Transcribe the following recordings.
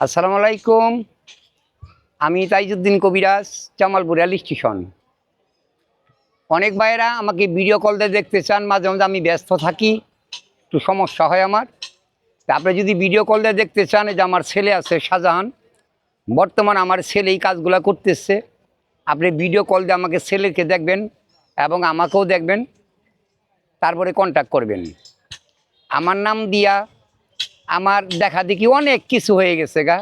আসসালামু আলাইকুম। আমি তাইজুদ্দিন কবিরাজ, জামালপুর রেল স্টেশন। অনেক ভাইয়েরা আমাকে ভিডিও কল দিয়ে দেখতে চান, মাঝে মাঝে আমি ব্যস্ত থাকি, একটু সমস্যা হয় আমার। তা আপনি যদি ভিডিও কল দিয়ে দেখতে চান যে আমার ছেলে আছে শাহজাহান, বর্তমান আমার ছেলে এই কাজগুলো করতেছে। আপনি ভিডিও কল দিয়ে আমাকে ছেলেকে দেখবেন এবং আমাকেও দেখবেন, তারপরে কন্ট্যাক্ট করবেন। আমার নাম দিয়া আমার দেখা দেখি অনেক কিছু হয়ে গেছে গা।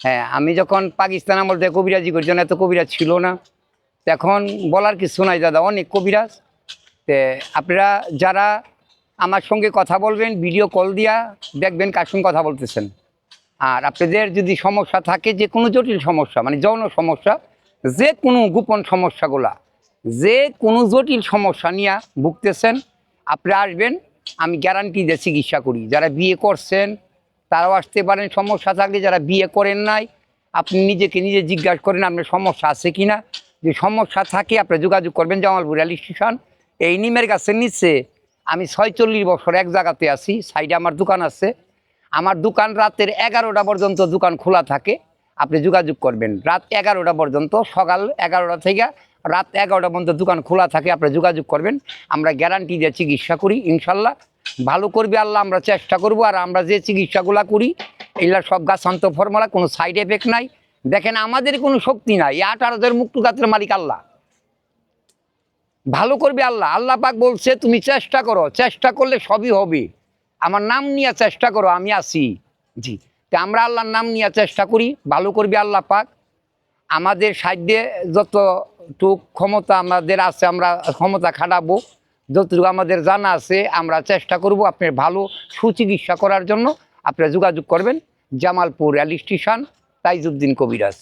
হ্যাঁ আমি যখন পাকিস্তান আমল থেকে কবিরাজি করছি এত কবিরাজ ছিল না এখন বলার কিছু নাই দাদা, অনেক কবিরাজ। তে আপনারা যারা আমার সঙ্গে কথা বলবেন ভিডিও কল দিয়া দেখবেন কার সঙ্গে কথা বলতেছেন। আর আপনাদের যদি সমস্যা থাকে, যে কোনো জটিল সমস্যা মানে যৌন সমস্যা, যে কোনো গোপন সমস্যাগুলা, যে কোনো জটিল সমস্যা নিয়ে ভুগতেছেন, আপনারা আসবেন আমি গ্যারান্টি দিয়ে চিকিৎসা করি। যারা বিয়ে করছেন, তারাও আসতে পারেন, সমস্যা থাকলে যারা বিয়ে করেন নাই, আপনি নিজেকে নিজে জিজ্ঞাসা করেন আপনার সমস্যা আছে কি না যে সমস্যা থাকে, আপনি যোগাযোগ করবেন জামালপুর রেল স্টেশন। এই নিমের গাছের নিচে আমি ছয়চল্লিশ বছর এক জায়গাতে আছি, সাইডে আমার দোকান আছে। আমার দোকান রাতের এগারোটা পর্যন্ত দোকান খোলা থাকে, আপনি যোগাযোগ করবেন। রাত এগারোটা পর্যন্ত, সকাল এগারোটা থেকে রাত এগারোটা পর্যন্ত দোকান খোলা থাকে, আপনি যোগাযোগ করবেন। আমরা গ্যারান্টি দিয়ে চিকিৎসা করি, ইনশাল্লাহ। ভালো করবে আল্লাহ, আমরা চেষ্টা করব। আর আমরা যে চিকিৎসাগুলো করি, এগুলা সব গাছান্ত ফর্মুলা, কোনো সাইড এফেক্ট নাই। দেখেন, আমাদের কোনো শক্তি নাই। এই আঠারোদের মুক্ত গাছের মালিক আল্লাহ। ভালো করবে আল্লাহ। আল্লাহ পাক বলছে, তুমি চেষ্টা করো। চেষ্টা করলে সবই হবে। আমার নাম নিয়ে চেষ্টা করো, আমি আছি। জি। তা আমরা আল্লাহর নাম নিয়ে চেষ্টা করি। ভালো করবে আল্লাহ পাক। আমাদের সাহায্যে যতটুক ক্ষমতা আমাদের আছে, আমরা ক্ষমতা খাটাবো। যতটুকু আমাদের জানা আছে, আমরা চেষ্টা করব আপনার ভালো সুচিকিৎসা করার জন্য। আপনারা যোগাযোগ করবেন, জামালপুর রেল স্টেশন তাইজুদ্দিন কবিরাজ।